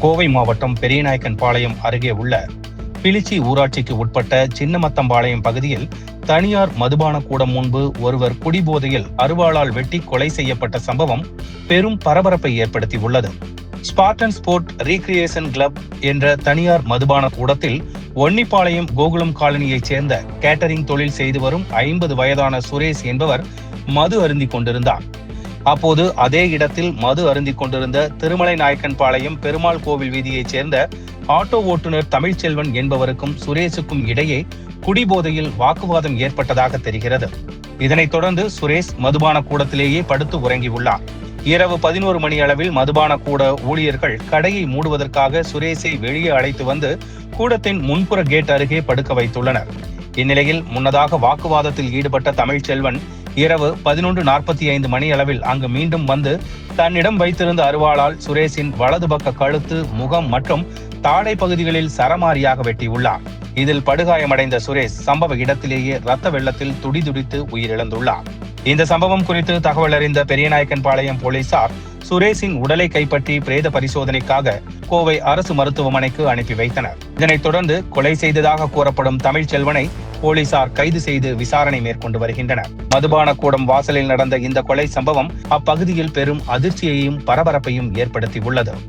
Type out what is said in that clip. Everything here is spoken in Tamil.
கோவை மாவட்டம் பெரியநாயக்கன் பாளையம் அருகே உள்ள பிலிச்சி ஊராட்சிக்கு உட்பட்ட சின்னமத்தம்பாளையம் பகுதியில் தனியார் மதுபான கூடம் முன்பு ஒருவர் குடிபோதையில் அருவாளால் வெட்டி கொலை செய்யப்பட்ட சம்பவம் பெரும் பரபரப்பை ஏற்படுத்தியுள்ளது. ஸ்பார்டன் ஸ்போர்ட் ரீக்ரியேஷன் கிளப் என்ற தனியார் மதுபான கூடத்தில் ஒன்னிப்பாளையம் கோகுலம் காலனியைச் சேர்ந்த கேட்டரிங் தொழில் செய்து வரும் ஐம்பது வயதான சுரேஷ் என்பவர் மது அருந்திக் கொண்டிருந்தார். அப்போது அதே இடத்தில் மது அருந்திக் கொண்டிருந்த திருமலை நாயக்கன் பாளையம் பெருமாள் கோவில் வீதியைச் சேர்ந்த ஆட்டோ ஓட்டுநர் தமிழ்ச்செல்வன் என்பவருக்கும் சுரேஷுக்கும் இடையே குடிபோதையில் வாக்குவாதம் ஏற்பட்டதாக தெரிகிறது. இதனைத் தொடர்ந்து சுரேஷ் மதுபான கூடத்திலேயே படுத்து உறங்கியுள்ளார். இரவு பதினோரு மணி அளவில் மதுபான கூட ஊழியர்கள் கடையை மூடுவதற்காக சுரேஷை வெளியே அழைத்து வந்து கூடத்தின் முன்புற கேட் அருகே படுக்க வைத்துள்ளனர். இந்நிலையில் முன்னதாக வாக்குவாதத்தில் ஈடுபட்ட தமிழ்ச்செல்வன் இரவு பதினொன்று நாற்பத்தி ஐந்து மணி அளவில் அங்கு மீண்டும் வந்து தன்னிடம் வைத்திருந்த அருவாளால் சுரேஷின் வலது பக்க கழுத்து முகம் மற்றும் தாடை பகுதிகளில் சரமாரியாக வெட்டியுள்ளார். இதில் படுகாயமடைந்த சுரேஷ் சம்பவ இடத்திலேயே ரத்த வெள்ளத்தில் துடிதுடித்து உயிரிழந்துள்ளார். இந்த சம்பவம் குறித்து தகவல் அறிந்த பெரியநாயக்கன்பாளையம் போலீசார் சுரேஷின் உடலை கைப்பற்றி பிரேத பரிசோதனைக்காக கோவை அரசு மருத்துவமனைக்கு அனுப்பி வைத்தனர். இதனைத் தொடர்ந்து கொலை செய்ததாக கூறப்படும் தமிழ்ச்செல்வனை போலீசார் கைது செய்து விசாரணை மேற்கொண்டு வருகின்றனர். மதுபான கூடம் வாசலில் நடந்த இந்த கொலை சம்பவம் அப்பகுதியில் பெரும் அதிர்ச்சியையும் பரபரப்பையும் ஏற்படுத்தியுள்ளது.